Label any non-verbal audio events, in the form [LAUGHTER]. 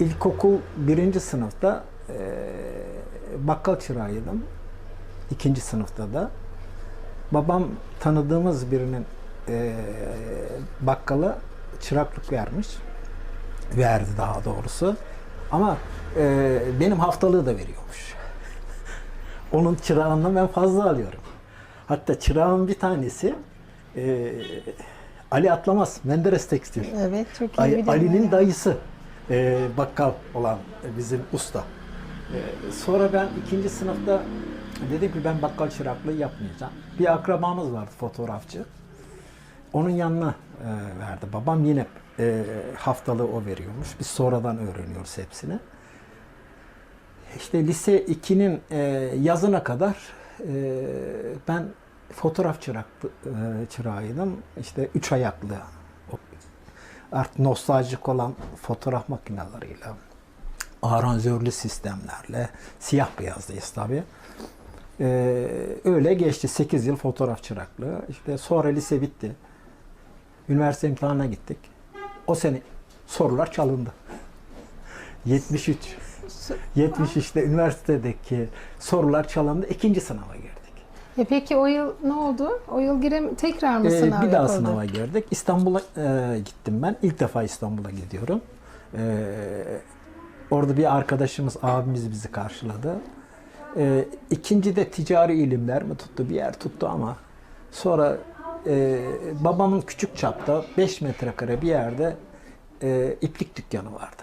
ilkokul birinci sınıfta e, bakkal çırağıydım. İkinci sınıfta da. Babam tanıdığımız birinin e, bakkala çıraklık vermiş. Verdi daha doğrusu. Ama e, benim haftalığı da veriyormuş. [LAUGHS] Onun çırağından ben fazla alıyorum. Hatta çırağın bir tanesi e, Ali Atlamaz, Menderes Tekstil. Evet çok iyi Ali-. Ali'nin dayısı e, bakkal olan bizim usta. E, sonra ben ikinci sınıfta dedim ki ben bakkal çıraklığı yapmayacağım. Bir akrabamız vardı fotoğrafçı. Onun yanına e, verdi. Babam yine e, haftalığı o veriyormuş. Biz sonradan öğreniyoruz hepsini. İşte lise 2'nin e, yazına kadar e, ben fotoğraf çırak, e, çırağıydım. İşte üç ayaklı artık nostaljik olan fotoğraf makineleriyle, aranjörlü sistemlerle, siyah beyazdayız tabii. Ee, öyle geçti. 8 yıl fotoğraf çıraklığı. İşte sonra lise bitti. Üniversite imtihanına gittik. O sene sorular çalındı. [LAUGHS] 73. 73'te üniversitedeki sorular çalındı. İkinci sınava girdik. E peki o yıl ne oldu? O yıl girem tekrar mı Ee, sınav bir daha yapıldı? sınava girdik. İstanbul'a e, gittim ben. İlk defa İstanbul'a gidiyorum. Ee, orada bir arkadaşımız, abimiz bizi karşıladı. Ee, ikinci de ticari ilimler mi tuttu? Bir yer tuttu ama sonra e, babamın küçük çapta 5 metrekare bir yerde e, iplik dükkanı vardı.